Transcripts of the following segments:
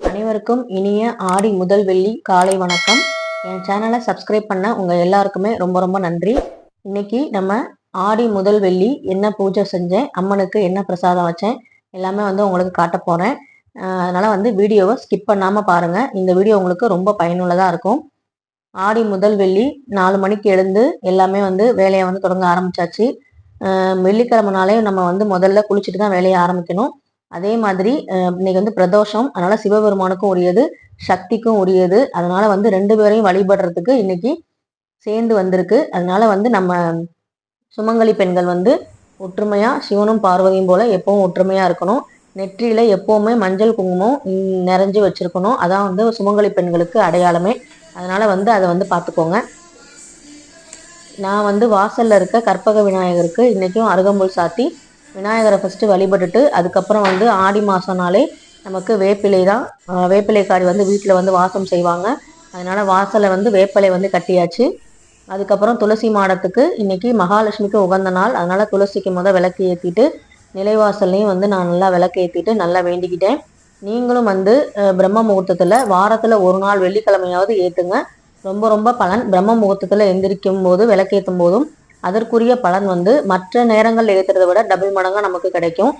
அனைவருக்கும் இனிய ஆடி முதல் வெள்ளி காலை வணக்கம். என் சேனலை சப்ஸ்கிரைப் பண்ண உங்கள் எல்லாருக்குமே ரொம்ப ரொம்ப நன்றி. இன்னைக்கு நம்ம ஆடி முதல் வெள்ளி என்ன பூஜை செஞ்சேன் அம்மனுக்கு என்ன பிரசாதம் வச்சேன் எல்லாமே வந்து உங்களுக்கு காட்ட போகிறேன் அதனால் வந்து வீடியோவை ஸ்கிப் பண்ணாமல் பாருங்கள் இந்த வீடியோ உங்களுக்கு ரொம்ப பயனுள்ளதாக இருக்கும். ஆடி முதல் வெள்ளி நாலு மணிக்கு எழுந்து எல்லாமே வந்து வேலையை வந்து தொடங்க ஆரம்பிச்சாச்சு. அஹ் வெள்ளிக்கிழமைனாலே நம்ம வந்து முதல்ல குளிச்சுட்டு தான் வேலையை ஆரம்பிக்கணும். அதே மாதிரி இன்னைக்கு வந்து பிரதோஷம். அதனால சிவபெருமானுக்கும் உரியது சக்திக்கும் உரியது. அதனால வந்து ரெண்டு பேரையும் வழிபடுறதுக்கு இன்னைக்கு சேர்ந்து வந்திருக்கு. அதனால வந்து நம்ம சுமங்கலி பெண்கள் வந்து ஒற்றுமையா சிவனும் பார்வதியும் போல எப்பவும் ஒற்றுமையா இருக்கணும். நெற்றியில எப்பவுமே மஞ்சள் குங்குமம் நிறைஞ்சு வச்சிருக்கணும். அதான் வந்து சுமங்கலி பெண்களுக்கு அடையாளமே. அதனால வந்து அதை வந்து பார்த்துக்கோங்க. நான் வந்து வாசல்ல இருக்க கற்பக விநாயகருக்கு இன்னைக்கும் அருகம்புல் சாத்தி விநாயகரை ஃபஸ்ட்டு வழிபட்டுட்டு அதுக்கப்புறம் வந்து ஆடி மாதம்னாலே நமக்கு வேப்பிலை தான். வேப்பிலைக்காரி வந்து வீட்டில் வந்து வாசம் செய்வாங்க. அதனால் வாசலை வந்து வேப்பிலை வந்து கட்டியாச்சு. அதுக்கப்புறம் துளசி மாடத்துக்கு இன்றைக்கி மகாலட்சுமிக்கு உகந்த நாள். அதனால் துளசிக்கு முதல் விளக்கு ஏற்றிட்டு நிலைவாசல்லையும் வந்து நான் நல்லா விளக்கு ஏற்றிட்டு நல்லா வேண்டிக்கிட்டேன். நீங்களும் வந்து பிரம்ம முகூர்த்தத்தில் வாரத்தில் ஒரு நாள் வெள்ளிக்கிழமையாவது ஏற்றுங்க ரொம்ப ரொம்ப பலன். பிரம்ம முகூர்த்தத்தில் எந்திரிக்கும் போது விளக்கேற்றும் போதும் அதற்குரிய பலன் வந்து மற்ற நேரங்களில் ஏற்றுறதை விட டபுள் மடங்காக நமக்கு கிடைக்கும்.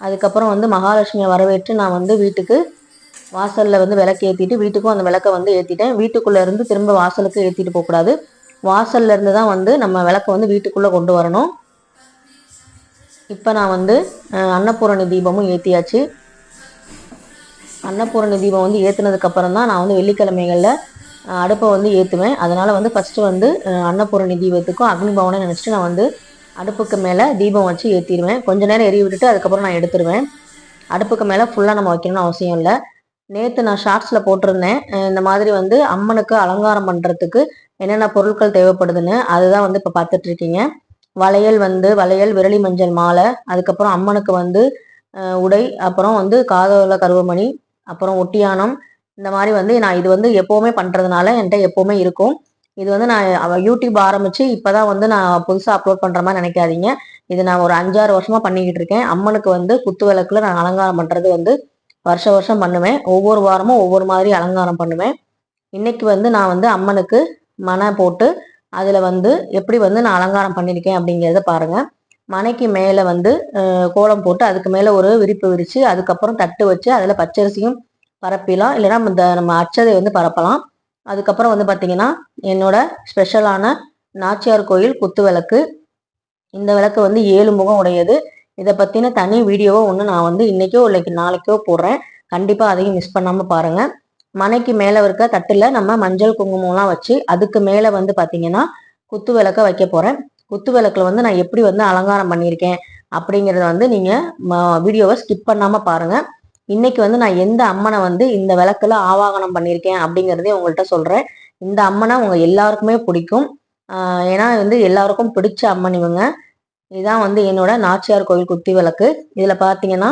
அதுக்கப்புறம் வந்து மகாலட்சுமியை வரவேற்று நான் வந்து வீட்டுக்கு வாசலில் வந்து விளக்கு ஏற்றிட்டு வீட்டுக்கும் அந்த விளக்கை வந்து ஏற்றிட்டேன் வீட்டுக்குள்ளே இருந்து திரும்ப வாசலுக்கு ஏற்றிட்டு போகக்கூடாது வாசல்ல இருந்து தான் வந்து நம்ம விளக்கை வந்து வீட்டுக்குள்ளே கொண்டு வரணும். இப்போ நான் வந்து அன்னபூரணி தீபமும் ஏற்றியாச்சு அன்னபூரணி தீபம் வந்து ஏற்றுனதுக்கப்புறம் தான் நான் வந்து வெள்ளிக்கிழமைகளில் அடுப்பை வந்து ஏற்றுவேன் அதனால் வந்து ஃபஸ்ட்டு வந்து அன்னபூரணி தீபத்துக்கும் அக்னி பவனை நினச்சிட்டு நான் வந்து அடுப்புக்கு மேலே தீபம் வச்சு ஏற்றிடுவேன் கொஞ்ச நேரம் எரிய விட்டுட்டு அதுக்கப்புறம் நான் எடுத்துருவேன். அடுப்புக்கு மேலே ஃபுல்லாக நம்ம வைக்கணும்னு அவசியம் இல்லை. நேற்று நான் ஷார்ட்ஸில் போட்டிருந்தேன். இந்த மாதிரி வந்து அம்மனுக்கு அலங்காரம் பண்ணுறதுக்கு என்னென்ன பொருட்கள் தேவைப்படுதுன்னு அதுதான் வந்து இப்போ பார்த்துட்ருக்கீங்க. வளையல் வந்து வளையல் விரலி மஞ்சள் மாலை அதுக்கப்புறம் அம்மனுக்கு வந்து உடை அப்புறம் வந்து காதோல கருவமணி அப்புறம் ஒட்டியானம் இந்த மாதிரி வந்து நான் இது வந்து எப்போவுமே பண்ணுறதுனால என்கிட்ட எப்போவுமே இருக்கும். இது வந்து நான் யூடியூப் ஆரம்பித்து இப்போ தான் வந்து நான் புதுசாக அப்லோட் பண்ணுற மாதிரி நினைக்காதீங்க. இது நான் ஒரு அஞ்சாறு வருஷமாக பண்ணிக்கிட்டு இருக்கேன். அம்மனுக்கு வந்து குத்து விளக்குல நான் அலங்காரம் பண்ணுறது வந்து வருஷ வருஷம் பண்ணுவேன். ஒவ்வொரு வாரமும் ஒவ்வொரு மாதிரி அலங்காரம் பண்ணுவேன். இன்னைக்கு வந்து நான் வந்து அம்மனுக்கு மனை போட்டு அதில் வந்து எப்படி வந்து நான் அலங்காரம் பண்ணியிருக்கேன் அப்படிங்கிறத பாருங்க. மனைக்கு மேலே வந்து கோலம் போட்டு அதுக்கு மேலே ஒரு விரிப்பு விரித்து அதுக்கப்புறம் தட்டு வச்சு அதில் பச்சரிசியும் பரப்பிலாம் இல்லைன்னா இந்த நம்ம அச்சதை வந்து பரப்பலாம். அதுக்கப்புறம் வந்து பார்த்தீங்கன்னா என்னோட ஸ்பெஷலான நாச்சியார் கோயில் குத்து விளக்கு. இந்த விளக்கு வந்து ஏழு முகம் உடையது. இதை பற்றின தனி வீடியோவை ஒன்று நான் வந்து இன்றைக்கோ இல்லைக்கு நாளைக்கோ போடுறேன். கண்டிப்பாக அதையும் மிஸ் பண்ணாமல் பாருங்கள் மனைக்கு மேலே இருக்க தட்டில் நம்ம மஞ்சள் குங்குமம்லாம் வச்சு அதுக்கு மேலே வந்து பார்த்தீங்கன்னா குத்து விளக்க வைக்க போகிறேன் குத்து விளக்குல வந்து நான் எப்படி வந்து அலங்காரம் பண்ணியிருக்கேன் அப்படிங்கிறத வந்து நீங்கள் வீடியோவை ஸ்கிப் பண்ணாமல் பாருங்கள் இன்னைக்கு வந்து நான் எந்த அம்மனை வந்து இந்த விளக்குல ஆவாகனம் பண்ணியிருக்கேன் அப்படிங்கிறதே உங்கள்கிட்ட சொல்கிறேன் இந்த அம்மனை உங்க எல்லாருக்குமே பிடிக்கும். ஏன்னா வந்து எல்லாருக்கும் பிடிச்ச அம்மன் இவங்க. இதுதான் வந்து என்னோட நாச்சியார் கோவில் குத்தி விளக்கு. இதில் பார்த்தீங்கன்னா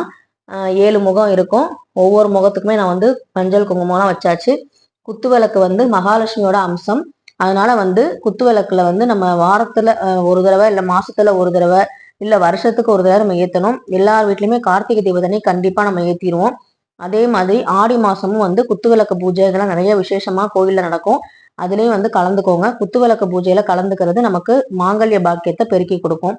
ஏழு முகம் இருக்கும். ஒவ்வொரு முகத்துக்குமே நான் வந்து மஞ்சள் குங்குமம்லாம் வச்சாச்சு. குத்து விளக்கு வந்து மகாலட்சுமியோட அம்சம். அதனால வந்து குத்து விளக்குல வந்து நம்ம வாரத்துல ஒரு தடவை இல்லை மாசத்துல ஒரு தடவை இல்லை வருஷத்துக்கு ஒரு தடவை நம்ம ஏற்றணும் எல்லார் வீட்லையுமே கார்த்திகை தீபத்தனை கண்டிப்பாக நம்ம ஏற்றிடுவோம் அதே மாதிரி ஆடி மாசமும் வந்து குத்து விளக்கு பூஜை இதெல்லாம் நிறைய விசேஷமா கோயில்ல நடக்கும். அதுலேயும் வந்து கலந்துக்கோங்க. குத்து விளக்கு பூஜையில கலந்துக்கிறது நமக்கு மாங்கல்ய பாக்கியத்தை பெருக்கி கொடுக்கும்.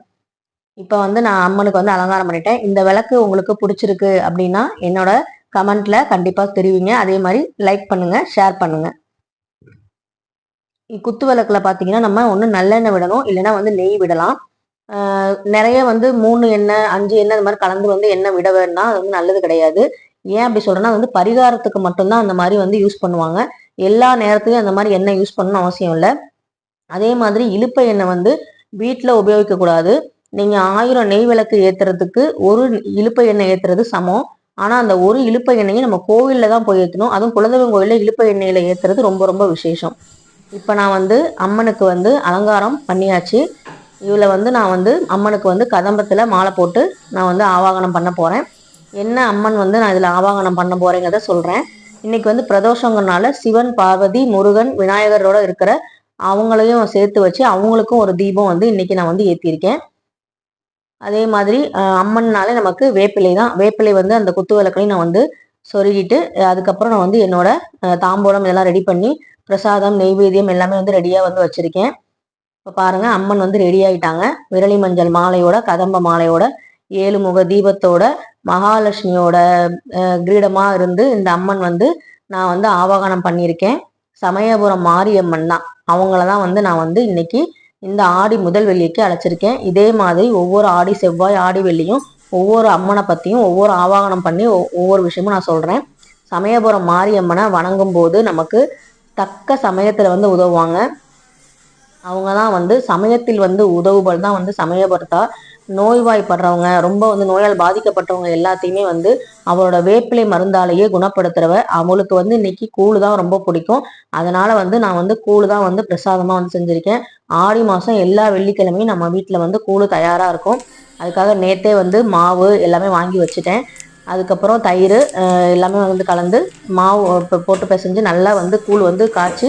இப்போ வந்து நான் அம்மனுக்கு வந்து அலங்காரம் பண்ணிட்டேன். இந்த விளக்கு உங்களுக்கு பிடிச்சிருக்கு அப்படின்னா என்னோட கமெண்ட்ல கண்டிப்பா தெரிவிங்க. அதே மாதிரி லைக் பண்ணுங்க ஷேர் பண்ணுங்க. குத்து விளக்குல பாத்தீங்கன்னா நம்ம ஒன்று நல்லெண்ணெய் விடணும். இல்லைன்னா வந்து நெய் விடலாம். நிறைய வந்து மூணு எண்ணெய் அஞ்சு எண்ணெய் இந்த மாதிரி கலந்து வந்து எண்ணெய் விட வேணா அது வந்து நல்லது கிடையாது. ஏன் அப்படி சொல்றேன்னா அது வந்து பரிகாரத்துக்கு மட்டும்தான் அந்த மாதிரி வந்து யூஸ் பண்ணுவாங்க. எல்லா நேரத்துலையும் அந்த மாதிரி எண்ணெய் யூஸ் பண்ணணும் அவசியம் இல்லை. அதே மாதிரி இலுப்பை எண்ணெய் வந்து வீட்டில் உபயோகிக்கக்கூடாது நீங்கள் ஆயிரம் நெய் விளக்கு ஏத்துறதுக்கு ஒரு இழுப்ப எண்ணெய் ஏற்றுறது சமம். ஆனால் அந்த ஒரு இழுப்ப எண்ணெயை நம்ம கோவில்ல தான் போய் ஏற்றணும் அதுவும் குலதெய்வம் கோயிலில் இழுப்ப எண்ணெயில் ஏற்றுறது ரொம்ப ரொம்ப விசேஷம். இப்போ நான் வந்து அம்மனுக்கு வந்து அலங்காரம் பண்ணியாச்சு. இதில் வந்து நான் வந்து அம்மனுக்கு வந்து கதம்பத்தில் மாலை போட்டு நான் வந்து ஆவாகனம் பண்ண போகிறேன் என்ன அம்மன் வந்து நான் இதில் ஆவாகனம் பண்ண போகிறேங்கிறத சொல்கிறேன் இன்றைக்கி வந்து பிரதோஷங்கிறனால சிவன் பார்வதி முருகன் விநாயகரோட இருக்கிற அவங்களையும் சேர்த்து வச்சு அவங்களுக்கும் ஒரு தீபம் வந்து இன்னைக்கு நான் வந்து ஏற்றிருக்கேன் அதே மாதிரி அம்மன்னாலே நமக்கு வேப்பிலை தான். வேப்பிலை வந்து அந்த குத்து விளக்குலையும் நான் வந்து சொருகிட்டு அதுக்கப்புறம் நான் வந்து என்னோட தாம்பூலம் இதெல்லாம் ரெடி பண்ணி பிரசாதம் நெய்வேத்தியம் எல்லாமே வந்து ரெடியாக வந்து வச்சுருக்கேன். இப்போ பாருங்க அம்மன் வந்து ரெடி ஆகிட்டாங்க விரலி மஞ்சள் மாலையோட கதம்ப மாலையோட ஏழு முக தீபத்தோட மகாலட்சுமியோட கிரீடமாக இருந்து இந்த அம்மன் வந்து நான் வந்து ஆவாகனம் பண்ணியிருக்கேன். சமயபுரம் மாரியம்மன் தான். அவங்கள தான் வந்து நான் வந்து இன்னைக்கு இந்த ஆடி முதல் வெள்ளிக்கு அழைச்சிருக்கேன். இதே மாதிரி ஒவ்வொரு ஆடி செவ்வாய் ஆடி வெள்ளியும் ஒவ்வொரு அம்மனை பற்றியும் ஒவ்வொரு ஆவாகனம் பண்ணி ஒவ்வொரு விஷயமும் நான் சொல்கிறேன் சமயபுரம் மாரியம்மனை வணங்கும் போது நமக்கு தக்க சமயத்தில் வந்து உதவுவாங்க. அவங்க தான் வந்து சமயத்தில் வந்து உதவுபல் தான் வந்து சமயபுரத்தா. நோய்வாய்ப்படுறவங்க ரொம்ப வந்து நோயால் பாதிக்கப்பட்டவங்க எல்லாத்தையுமே வந்து அவரோட வேப்பிலை மருந்தாலேயே குணப்படுத்துறவ. அவளுக்கு வந்து இன்னைக்கு கூழ் தான் ரொம்ப பிடிக்கும். அதனால வந்து நான் வந்து கூழு தான் வந்து பிரசாதமாக வந்து செஞ்சுருக்கேன். ஆடி மாதம் எல்லா வெள்ளிக்கிழமையும் நம்ம வீட்டில் வந்து கூழ் தயாராக இருக்கும். அதுக்காக நேற்றே வந்து மாவு எல்லாமே வாங்கி வச்சுட்டேன். அதுக்கப்புறம் தயிர் எல்லாமே வந்து கலந்து மாவு போட்டு பிசைஞ்சு நல்லா வந்து கூழ் வந்து காய்ச்சி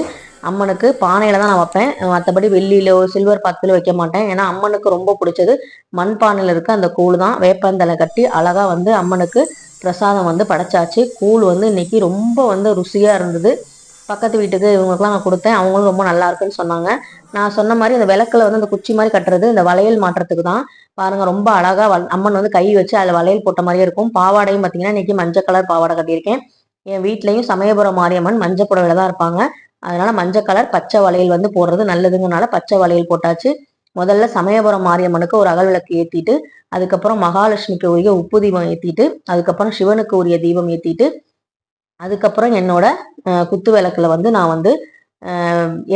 அம்மனுக்கு பானையில் தான் நான் வைப்பேன். மற்றபடி வெள்ளியிலோ சில்வர் பாத்திலோ வைக்க மாட்டேன். ஏன்னா அம்மனுக்கு ரொம்ப பிடிச்சது. மண் பானையில் இருக்க அந்த கூழ் தான். வேப்பந்தலை கட்டி அழகாக வந்து அம்மனுக்கு பிரசாதம் வந்து படைச்சாச்சு. கூழ் வந்து இன்னைக்கு ரொம்ப வந்து ருசியாக இருந்தது. பக்கத்து வீட்டுக்கு இவங்களுக்குலாம் நான் கொடுத்தேன். அவங்களும் ரொம்ப நல்லா இருக்குன்னு சொன்னாங்க. நான் சொன்ன மாதிரி அந்த விளக்கில் வந்து அந்த குச்சி மாதிரி கட்டுறது இந்த வளையல் மாற்றத்துக்கு தான். பாருங்க ரொம்ப அழகா அம்மன் வந்து கை வச்சு அதில் வளையல் போட்ட மாதிரியே இருக்கும். பாவாடையும் பார்த்தீங்கன்னா இன்னைக்கு மஞ்சள் கலர் பாவாடை கட்டியிருக்கேன். என் வீட்லேயும் சமயபுரம் மாரியம்மன் மஞ்சள் புடவையில தான் இருப்பாங்க. அதனால மஞ்சள் கலர் பச்சை வளையல் வந்து போடுறது நல்லதுங்கனால பச்சை வளையல் போட்டாச்சு. முதல்ல சமயபுரம் மாரியம்மனுக்கு ஒரு அகல் விளக்கு ஏற்றிட்டு அதுக்கப்புறம் மகாலட்சுமிக்கு உரிய உப்பு தீபம் ஏற்றிட்டு அதுக்கப்புறம் சிவனுக்கு உரிய தீபம் ஏற்றிட்டு அதுக்கப்புறம் என்னோட குத்து விளக்குல வந்து நான் வந்து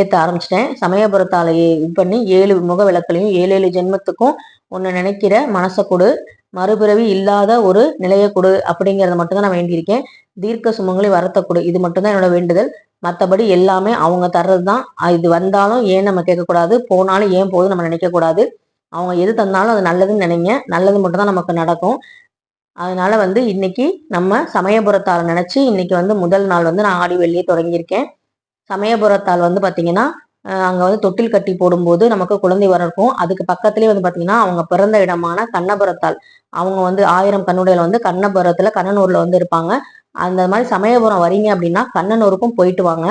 ஏற்ற ஆரம்பிச்சிட்டேன். சமயபுரத்தாலேயே இது பண்ணி ஏழு முக விளக்குலையும் ஏழு ஏழு ஜென்மத்துக்கும் ஒன்று நினைக்கிற மனசை கொடு. மறுபிறவி இல்லாத ஒரு நிலையை கொடு. அப்படிங்கிறத மட்டும்தான் நான் வேண்டியிருக்கேன். தீர்க்க சுமங்களை வரத்தை கொடு. இது மட்டும்தான் என்னோட வேண்டுதல். மற்றபடி எல்லாமே அவங்க தர்றது தான் இது வந்தாலும் ஏன் நம்ம கேட்கக்கூடாது? போனாலும் ஏன் போகுது நம்ம நினைக்கக்கூடாது. அவங்க எது தந்தாலும் அது நல்லதுன்னு நினைங்க. நல்லது மட்டும்தான் நமக்கு நடக்கும். அதனால வந்து இன்னைக்கு நம்ம சமயபுரத்தால் நினச்சி இன்னைக்கு வந்து முதல் நாள் வந்து நான் ஆடி வெள்ளியை தொடங்கியிருக்கேன். சமயபுரத்தால் வந்து பார்த்தீங்கன்னா அங்கே வந்து தொட்டில் கட்டி போடும்போது நமக்கு குழந்தை வளர்க்கும் அதுக்கு பக்கத்துலேயே வந்து பார்த்தீங்கன்னா அவங்க பிறந்த இடமான கண்ணபுரத்தால் அவங்க வந்து ஆயிரம் கண்ணுடையில வந்து கண்ணபுரத்தில் கண்ணனூரில் வந்து இருப்பாங்க. அந்த மாதிரி சமயபுரம் வரீங்க அப்படின்னா கண்ணனூருக்கும் போயிட்டு வாங்க.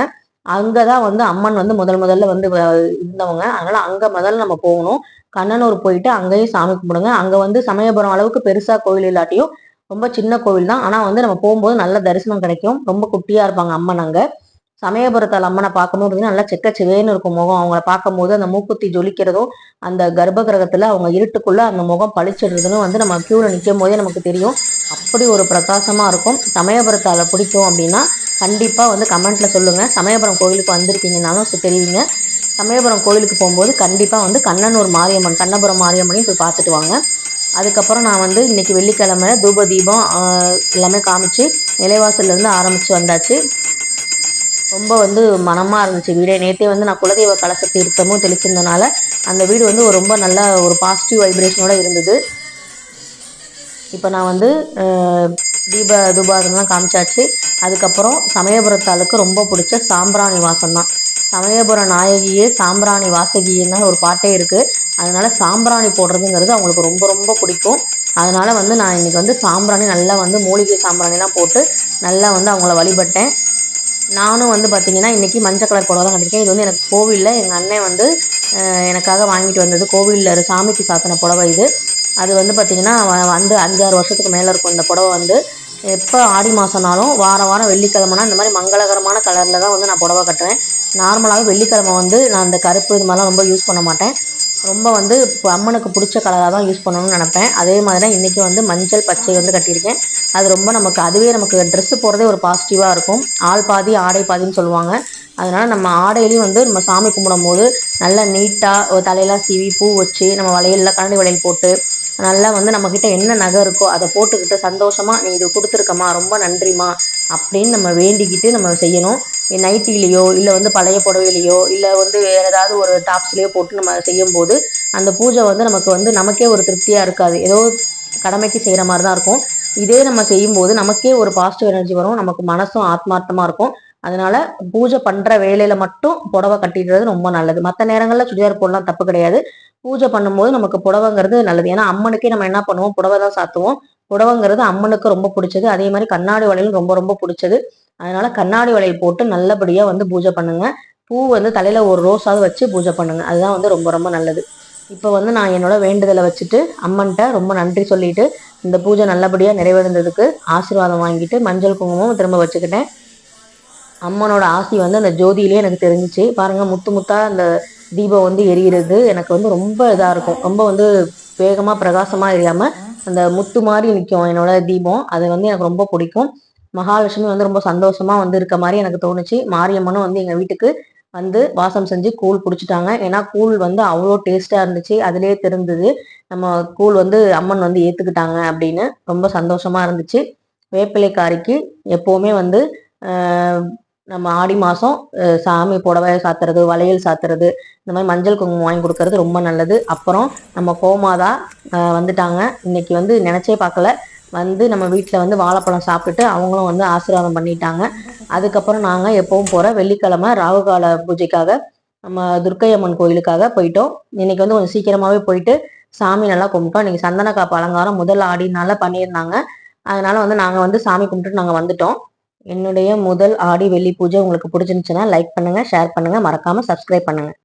அங்கதான் வந்து அம்மன் வந்து முதல் முதல்ல வந்து இருந்தவங்க. அதனால அங்க முதல்ல நம்ம போகணும். கண்ணனூர் போயிட்டு அங்கேயும் சாமி கும்பிடுங்க. அங்க வந்து சமயபுரம் அளவுக்கு பெருசா கோவில் இல்லாட்டியும் ரொம்ப சின்ன கோவில் தான். ஆனா வந்து நம்ம போகும்போது நல்ல தரிசனம் கிடைக்கும். ரொம்ப குட்டியா இருப்பாங்க அம்மன் அங்க. சமயபுரத்தால் அம்மனை பார்க்கும்போது நல்லா செக்க சிவேன்னு இருக்கும் முகம். அவங்கள பார்க்கும்போது அந்த மூக்குத்தி ஜொலிக்கிறதும் அந்த கர்ப்ப கிரகத்தில் அவங்க இருட்டுக்குள்ளே அந்த முகம் பழிச்சிடுறதுன்னு வந்து நம்ம க்யூவில் நிற்கும் போதே நமக்கு தெரியும். அப்படி ஒரு பிரகாசமாக இருக்கும் சமயபுரத்தால் பிடிக்கும் அப்படின்னா கண்டிப்பாக வந்து கமெண்ட்டில் சொல்லுங்கள் சமயபுரம் கோயிலுக்கு வந்திருக்கீங்கனாலும் தெரிவிங்க. சமயபுரம் கோயிலுக்கு போகும்போது கண்டிப்பாக வந்து கண்ணனூர் மாரியம்மன் கண்ணபுரம் மாரியம்மனையும் போய் பார்த்துட்டு வாங்க. அதுக்கப்புறம் நான் வந்து இன்னைக்கு வெள்ளிக்கிழமை தூப தீபம் எல்லாமே காமிச்சு நிலைவாசல்லேருந்து ஆரம்பித்து வந்தாச்சு. ரொம்ப வந்து மனமாக இருந்துச்சு வீடே. நேற்றே வந்து நான் குலதெய்வ கலச தீர்த்தமும் தெளிச்சிருந்தனால அந்த வீடு வந்து ஒரு ரொம்ப நல்ல ஒரு பாசிட்டிவ் வைப்ரேஷனோட இருந்தது. இப்போ நான் வந்து தீப துபாதம்லாம் காமிச்சாச்சு. அதுக்கப்புறம் சமயபுரத்தாளுக்கு ரொம்ப பிடிச்ச சாம்பிராணி வாசம் தான். சமயபுர நாயகியே சாம்பிராணி வாசகின்னு ஒரு பாட்டே இருக்குது அதனால் சாம்பிராணி போடுறதுங்கிறது அவங்களுக்கு ரொம்ப ரொம்ப பிடிக்கும். அதனால் வந்து நான் இன்றைக்கி வந்து சாம்பிராணி நல்லா வந்து மூலிகை சாம்பிராணிலாம் போட்டு நல்லா வந்து அவங்கள வழிபட்டேன். நானும் வந்து பார்த்திங்கன்னா இன்றைக்கி மஞ்சள் கலர் புடவை தான் கட்டிருக்கேன் இது வந்து எனக்கு கோவிலில் எங்கள் அண்ணன் வந்து எனக்காக வாங்கிட்டு வந்தது. கோவிலில் சாமிக்கு சாத்தின புடவை இது. அது வந்து பார்த்திங்கன்னா வந்து அஞ்சாறு வருஷத்துக்கு மேலே இருக்கும் இந்த புடவை வந்து. எப்போ ஆடி மாதம்னாலும் வாரம் வாரம் வெள்ளிக்கிழமைனா இந்த மாதிரி மங்களகரமான கலரில் தான் வந்து நான் புடவை கட்டுறேன் நார்மலாகவே வெள்ளிக்கிழமை வந்து நான் அந்த கருப்பு இது மாதிரிலாம் ரொம்ப யூஸ் பண்ண மாட்டேன். ரொம்ப வந்து அம்மனுக்கு பிடிச்ச கலராக தான் யூஸ் பண்ணணும்னு நினப்பேன். அதே மாதிரி தான் இன்றைக்கி வந்து மஞ்சள் பச்சை வந்து கட்டியிருக்கேன். அது ரொம்ப நமக்கு அதுவே நமக்கு ட்ரெஸ்ஸு போடுறதே ஒரு பாசிட்டிவாக இருக்கும். ஆள் பாதி ஆடை பாதின்னு சொல்லுவாங்க. அதனால் நம்ம ஆடையிலையும் வந்து நம்ம சாமி கும்பிடும் போது நல்லா நீட்டாக தலையெல்லாம் சீவி பூ வச்சு நம்ம வளையல்லாம் கரண்டி வளையல் போட்டு நல்லா வந்து நம்மக்கிட்ட என்ன நகை இருக்கோ அதை போட்டுக்கிட்டு சந்தோஷமாக நீ இது கொடுத்துருக்கம்மா ரொம்ப நன்றிம்மா அப்படின்னு நம்ம வேண்டிக்கிட்டு நம்ம செய்யணும். நைட்டிலேயோ இல்லை வந்து பழைய புடவையிலையோ இல்லை வந்து வேறு ஏதாவது ஒரு டாப்ஸ்லேயோ போட்டு நம்ம செய்யும்போது அந்த பூஜை வந்து நமக்கு வந்து நமக்கே ஒரு திருப்தியாக இருக்காது. ஏதோ கடமைக்கு செய்கிற மாதிரி தான் இருக்கும். இதே நம்ம செய்யும்போது நமக்கே ஒரு பாசிட்டிவ் எனர்ஜி வரும். நமக்கு மனசும் ஆத்மார்த்தமாக இருக்கும். அதனால பூஜை பண்ற வேலையில மட்டும் புடவை கட்டிடுறது ரொம்ப நல்லது. மற்ற நேரங்கள்ல சுடிதார் போடலாம் தப்பு கிடையாது. பூஜை பண்ணும்போது நமக்கு புடவைங்கிறது நல்லது. ஏன்னா அம்மனுக்கே நம்ம என்ன பண்ணுவோம்? புடவை தான் சாத்துவோம். புடவைங்கிறது அம்மனுக்கு ரொம்ப பிடிச்சது. அதே மாதிரி கண்ணாடி வளையலும் ரொம்ப ரொம்ப பிடிச்சது. அதனால கண்ணாடி வளையல் போட்டு நல்லபடியா வந்து பூஜை பண்ணுங்க. பூ வந்து தலையில ஒரு ரோஸாவது வச்சு பூஜை பண்ணுங்க. அதுதான் வந்து ரொம்ப ரொம்ப நல்லது. இப்போ வந்து நான் என்னோட வேண்டுதலை வச்சுட்டு அம்மன்கிட்ட ரொம்ப நன்றி சொல்லிட்டு இந்த பூஜை நல்லபடியாக நிறைவேறந்ததுக்கு ஆசீர்வாதம் வாங்கிட்டு மஞ்சள் குங்குமம் திரும்ப வச்சுக்கிட்டேன். அம்மனோட ஆசி வந்து அந்த ஜோதியிலே எனக்கு தெரிஞ்சிச்சு. பாருங்கள் முத்து முத்தாக அந்த தீபம் வந்து எரியிறது. எனக்கு வந்து ரொம்ப இதாக இருக்கும். ரொம்ப வந்து வேகமாக பிரகாசமாக எரியாமல் அந்த முத்து மாதிரி நிற்கும் என்னோட தீபம். அது வந்து எனக்கு ரொம்ப பிடிக்கும். மகாலட்சுமி வந்து ரொம்ப சந்தோஷமாக வந்து இருக்க மாதிரி எனக்கு தோணுச்சு. மாரியம்மனும் வந்து எங்கள் வீட்டுக்கு வந்து வாசம் செஞ்சு கூழ் பிடிச்சிட்டாங்க ஏன்னா கூழ் வந்து அவ்வளோ டேஸ்ட்டாக இருந்துச்சு. அதுலேயே தெரிந்தது நம்ம கூழ் வந்து அம்மன் வந்து ஏற்றுக்கிட்டாங்க அப்படின்னு. ரொம்ப சந்தோஷமாக இருந்துச்சு. வேப்பிலைக்காரிக்கு எப்போவுமே வந்து நம்ம ஆடி மாதம் சாமி புடவை சாத்துறது வளையல் சாத்துறது இந்த மாதிரி மஞ்சள் குங்குமம் வாங்கி கொடுக்கறது ரொம்ப நல்லது. அப்புறம் நம்ம கோமாதா வந்துட்டாங்க. இன்னைக்கு வந்து நினச்சே பார்க்கல. வந்து நம்ம வீட்டில் வந்து வாழைப்பழம் சாப்பிட்டுட்டு அவங்களும் வந்து ஆசீர்வாதம் பண்ணிட்டாங்க. அதுக்கப்புறம் நாங்கள் எப்பவும் போகிற வெள்ளிக்கிழமை ராகுகால பூஜைக்காக நம்ம துர்க்கை அம்மன் கோயிலுக்காக போயிட்டோம். இன்னைக்கு வந்து கொஞ்சம் சீக்கிரமாகவே போயிட்டு சாமி நல்லா கும்பிட்டோம். இன்னைக்கு சந்தன காப்பு அலங்காரம் முதல் ஆடினால பண்ணியிருந்தாங்க. அதனால வந்து நாங்கள் வந்து சாமி கும்பிட்டுட்டு நாங்கள் வந்துட்டோம். என்னுடைய முதல் ஆடி வெள்ளி பூஜை உங்களுக்கு பிடிச்சிருந்துச்சுன்னா லைக் பண்ணுங்க ஷேர் பண்ணுங்க. மறக்காமல் சப்ஸ்கிரைப் பண்ணுங்க.